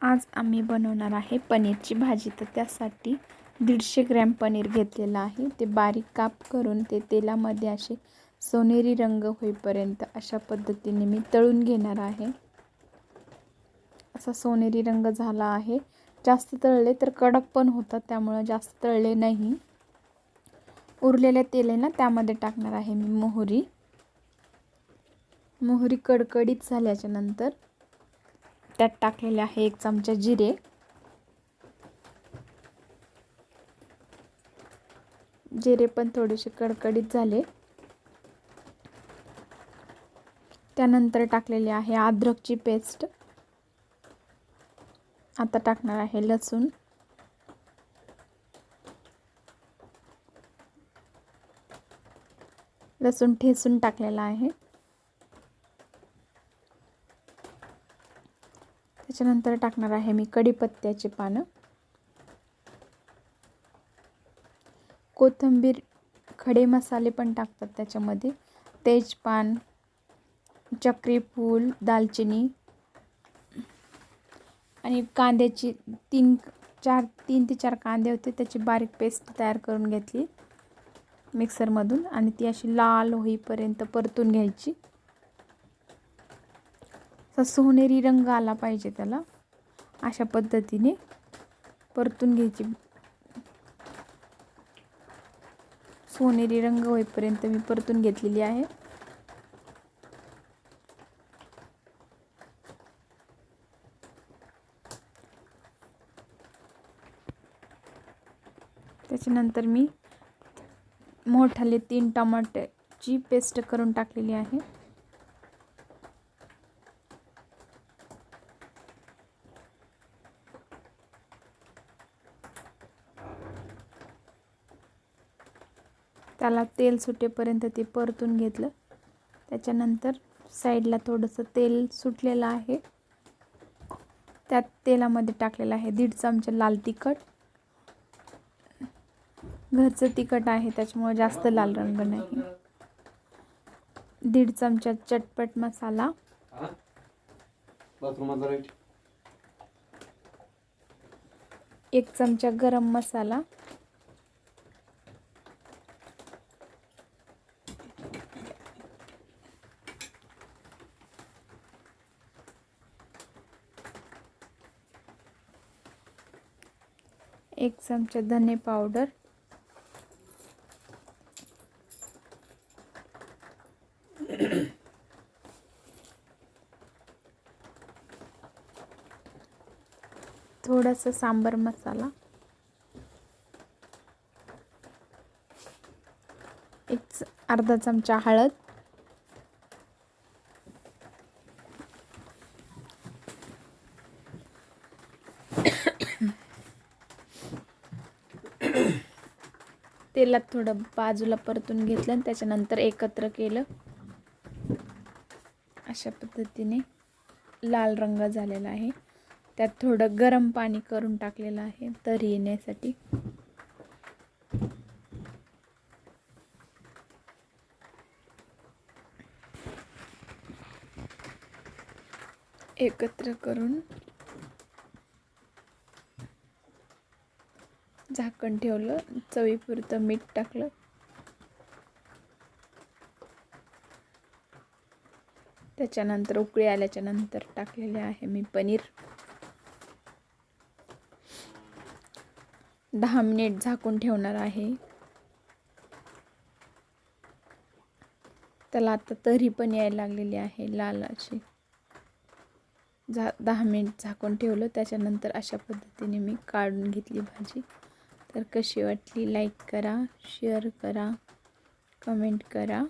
आज आम्ही बनवणार आहे पनीरची भाजी. तर त्यासाठी दीडशे ग्रॅम पनीर घेतलेलं आहे. ते बारीक काप करून ते तेलामध्ये असे सोनेरी रंग होईपर्यंत अशा पद्धतीने मी तळून घेणार आहे. असा सोनेरी रंग झाला आहे. जास्त तळले तर कडक पण होतात त्यामुळं जास्त तळले नाही. उरलेले तेल आहे ना त्यामध्ये टाकणार आहे मी मोहरी. मोहरी कडकडीत झाल्याच्यानंतर त्यात टाकलेले आहे एक चमचा जिरे. जिरे पण थोडेसे कडकडीत झाले. त्यानंतर टाकलेले आहे अद्रकची पेस्ट. आता टाकणार आहे लसूण. लसूण ठेसून टाकलेला आहे. त्याच्यानंतर टाकणार आहे मी कढीपत्त्याची पानं. कोथिंबीर खडे मसाले पण टाकतात त्याच्यामध्ये. तेजपान चक्रीफूल दालचिनी आणि कांद्याची तीन चार तीन ते चार कांदे होते त्याची बारीक पेस्ट तयार करून घेतली मिक्सरमधून आणि ती अशी लाल होईपर्यंत परतून घ्यायची. असा सोनेरी रंग आला पाहिजे त्याला. अशा पद्धतीने परतून घ्यायची. सोनेरी रंग होईपर्यंत मी परतून घेतलेली आहे. त्याच्यानंतर मी मोठाले तीन टमाट्याची पेस्ट करून टाकलेली आहे. त्याला तेल सुटेपर्यंत ते परतून घेतलं. त्याच्यानंतर साईडला थोडंसं तेल सुटलेलं आहे. त्यात तेलामध्ये टाकलेलं आहे दीड चमचा लाल तिखट. घरचं तिखट आहे त्याच्यामुळे जास्त लाल रंग नाही. दीड चमचा चटपट मसाला. एक चमचा गरम मसाला. एक चमचा धने पावडर. थोडासा सांबर मसाला. एक अर्धा चमचा हळद. तेलात थोडं बाजूला परतून घेतलं आणि त्याच्यानंतर एकत्र केलं. अशा पद्धतीने लाल रंग झालेला आहे. त्यात थोडं गरम पाणी करून टाकलेलं आहे तर येण्यासाठी. एकत्र करून झाकण ठेवलं चवीपुरतं मीठ टाकलं. त्याच्यानंतर उकळी आल्याच्यानंतर टाकलेले आहे मी पनीर. दहा मिनिट झाकून ठेवणार आहे. त्याला आता तरी पण यायला लागलेली आहे लाल अशी झा दहा मिनिट झाकून ठेवलं त्याच्यानंतर अशा पद्धतीने मी काढून घेतली भाजी. तर कशी वाटली? लाईक करा शेअर करा कमेंट करा.